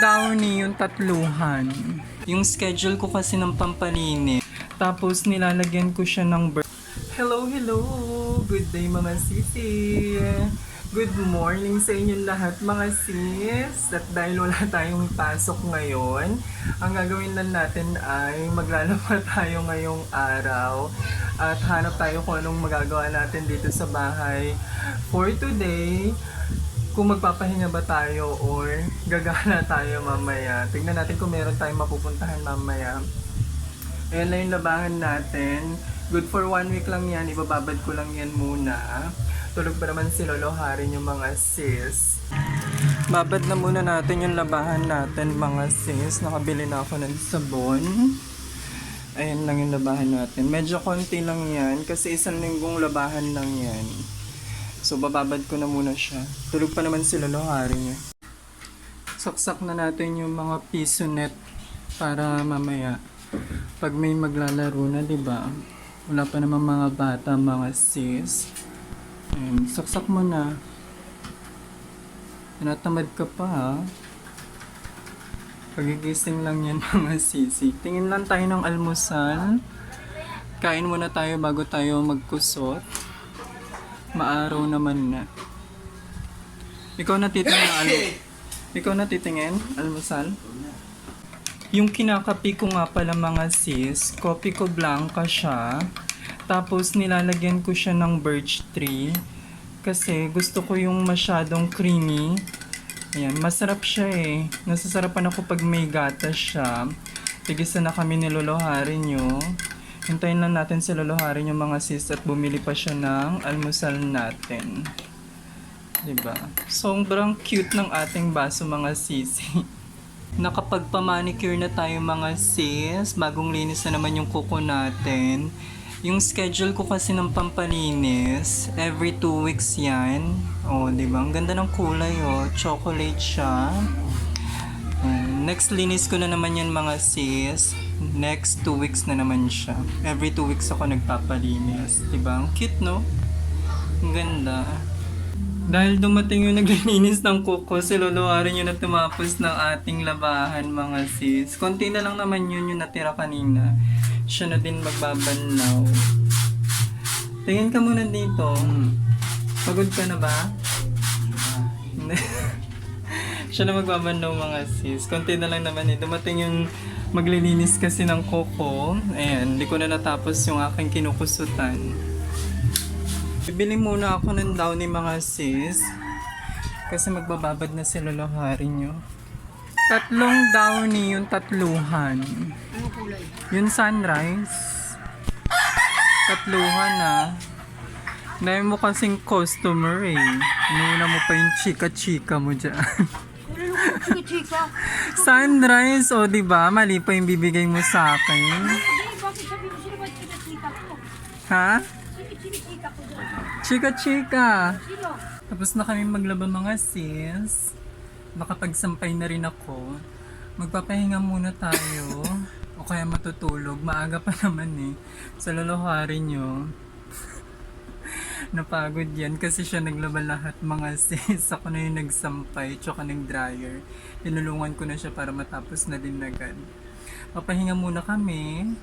downy yung tatluhan. Yung schedule ko kasi ng pampalinit. Tapos nilalagyan ko siya ng ber- Hello, hello! Good day mga sisi! Good morning sa inyong lahat mga sis! At dahil wala tayong pasok ngayon, ang gagawin lang natin ay maglalaba tayo ngayong araw at hanap tayo kung anong magagawa natin dito sa bahay for today kung magpapahinga ba tayo or gagana tayo mamaya. Tignan natin kung meron tayong mapupuntahan mamaya. Ayan na yung labahan natin. Good for one week lang yan. Ibababad ko lang yan muna. Tulog pa naman si Lolo Harin yung mga sis. Babad na muna natin yung labahan natin mga sis. Nakabili na ako ng sabon. Ayan lang yung labahan natin. Medyo konti lang yan kasi isang linggong labahan lang yan. So bababad ko na muna siya. Tulog pa naman si Lolo Hari niya. Saksak na natin yung mga piso net para mamaya pag may maglalaro na, 'di ba? Wala pa naman mga bata, mga sis. Ayan, saksak mo na. Tinatamad ka pa ha. Pagigising lang yan mga sisi. Tingin lang tayo ng almusal. Kain muna tayo bago tayo magkusot. Maaraw naman na. Ikaw na al Ikaw natitingin? Almusal? Yung kinakapi ko nga pala mga sis, kopi ko blanca siya. Tapos nilalagyan ko siya ng birch tree. Kasi gusto ko yung masyadong creamy. Ayan, masarap siya eh. Nasasarapan ako pag may gatas siya. Tigisa na kami ni Lolo Hari nyo. Hintayin lang natin si Lolo Hari yung mga sis at bumili pa siya ng almusal natin. 'Di ba? Sobrang cute ng ating baso mga sisi. Nakapagpa-manicure na tayo mga sis. Bagong linis na naman yung kuko natin. Yung schedule ko kasi ng pampalinis, every two weeks yan. O, oh, di ba? Ang ganda ng kulay, oh. Chocolate siya. Um, next linis ko na naman yan mga sis. Next two weeks na naman siya. Every two weeks ako nagpapalinis. Di ba? Ang cute, no? Ang ganda. Dahil dumating yung naglilinis ng kuko, si Lolo Arin yung natumapos ng ating labahan mga sis. Konti na lang naman yun yung natira kanina. Siya na din magbabanlaw. Tingin ka muna dito. Pagod ka na ba? Hindi. Siya na magbabanlaw mga sis. Konti na lang naman eh. Dumating yung maglilinis kasi ng kuko. Ayan, hindi ko na natapos yung aking kinukusutan. Bibili muna ako ng downy mga sis. Kasi magbababad na si Lolo Hari nyo. Tatlong downy yung tatluhan. Ano kulay? Yung sunrise. Tatluhan ah. Dahil mo kasing customer eh. Inuna mo pa yung chika-chika mo dyan. Chika-chika. sunrise, o oh, di ba Mali pa yung bibigay mo sa akin. Ha? Chika-chika? Tapos na kami maglaba mga sis. Nakapagsampay na rin ako. Magpapahinga muna tayo. o kaya matutulog. Maaga pa naman eh. Sa luluhari nyo. Napagod yan kasi siya naglaba lahat mga sis. Ako na yung nagsampay tsaka nag-dryer. Tinulungan ko na siya para matapos na din agad. Papahinga muna kami.